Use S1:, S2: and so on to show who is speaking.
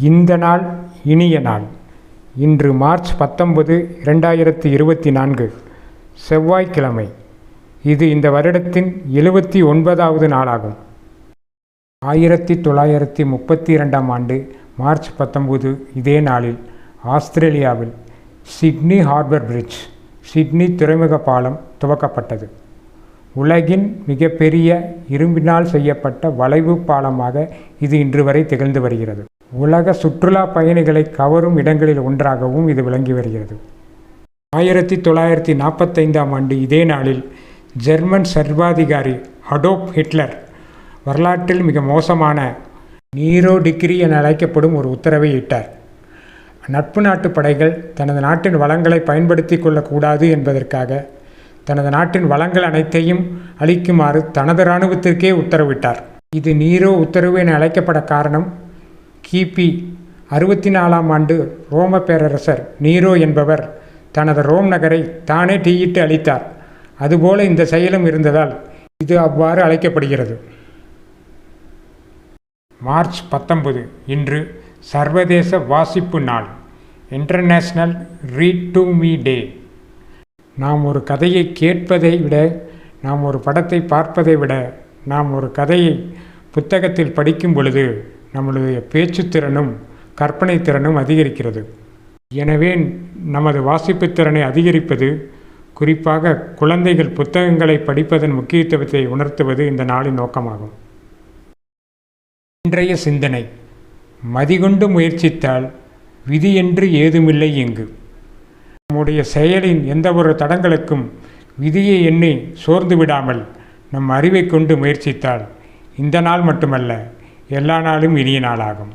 S1: இந்த நாள் இனிய நாள். இன்று மார்ச் பத்தொன்பது இரண்டாயிரத்தி இருபத்தி நான்கு. செவ்வாய்க்கிழமை. இது இந்த வருடத்தின் எழுபத்தி ஒன்பதாவது நாளாகும். ஆயிரத்தி தொள்ளாயிரத்தி முப்பத்தி இரண்டாம் ஆண்டு மார்ச் பத்தொன்பது இதே நாளில் ஆஸ்திரேலியாவில் சிட்னி ஹார்பர் பிரிட்ஜ் சிட்னி துறைமுக பாலம் துவக்கப்பட்டது. உலகின் மிகப்பெரிய இரும்பினால் செய்யப்பட்ட வளைவு பாலமாக இது இன்று வரை திகழ்ந்து வருகிறது. உலக சுற்றுலா பயணிகளை கவரும் இடங்களில் ஒன்றாகவும் இது விளங்கி வருகிறது. ஆயிரத்தி தொள்ளாயிரத்தி நாற்பத்தைந்தாம் ஆண்டு இதே நாளில் ஜெர்மன் சர்வாதிகாரி அடோப் ஹிட்லர் வரலாற்றில் மிக மோசமான நீரோ டிகிரி என அழைக்கப்படும் ஒரு உத்தரவை இட்டார். நட்பு நாட்டு படைகள் தனது நாட்டின் வளங்களை பயன்படுத்தி கொள்ளக்கூடாது என்பதற்காக தனது நாட்டின் வளங்கள் அனைத்தையும் அளிக்குமாறு தனது இராணுவத்திற்கே உத்தரவிட்டார். இது நீரோ உத்தரவு என அழைக்கப்பட காரணம் கிபி அறுபத்தி நாலாம் ஆண்டு ரோம பேரரசர் நீரோ என்பவர் தனது ரோம் நகரை தானே தீயிட்டு அளித்தார் அதுபோல இந்த செயலும் இருந்ததால் இது அவ்வாறு அழைக்கப்படுகிறது. மார்ச் பத்தொன்பது இன்று சர்வதேச வாசிப்பு நாள் international read to me day நாம் ஒரு கதையை கேட்பதை விட நாம் ஒரு படத்தை பார்ப்பதை விட நாம் ஒரு கதையை புத்தகத்தில் படிக்கும் பொழுது நம்மளுடைய பேச்சுத்திறனும் கற்பனை திறனும் அதிகரிக்கிறது. எனவே நமது வாசிப்பு திறனை அதிகரிப்பது குறிப்பாக குழந்தைகள் புத்தகங்களை படிப்பதன் முக்கியத்துவத்தை உணர்த்துவது இந்த நாளின் நோக்கமாகும். இன்றைய சிந்தனை மதிகொண்டு முயற்சித்தால் விதி என்று ஏதுமில்லை இங்கு நம்முடைய செயலின் எந்த ஒரு தடங்களுக்கும் விதியை எண்ணி சோர்ந்து விடாமல் நம் அறிவை கொண்டு முயற்சித்தால் இந்த நாள் மட்டுமல்ல எல்லா நாளும் இனிய நாளாகும்.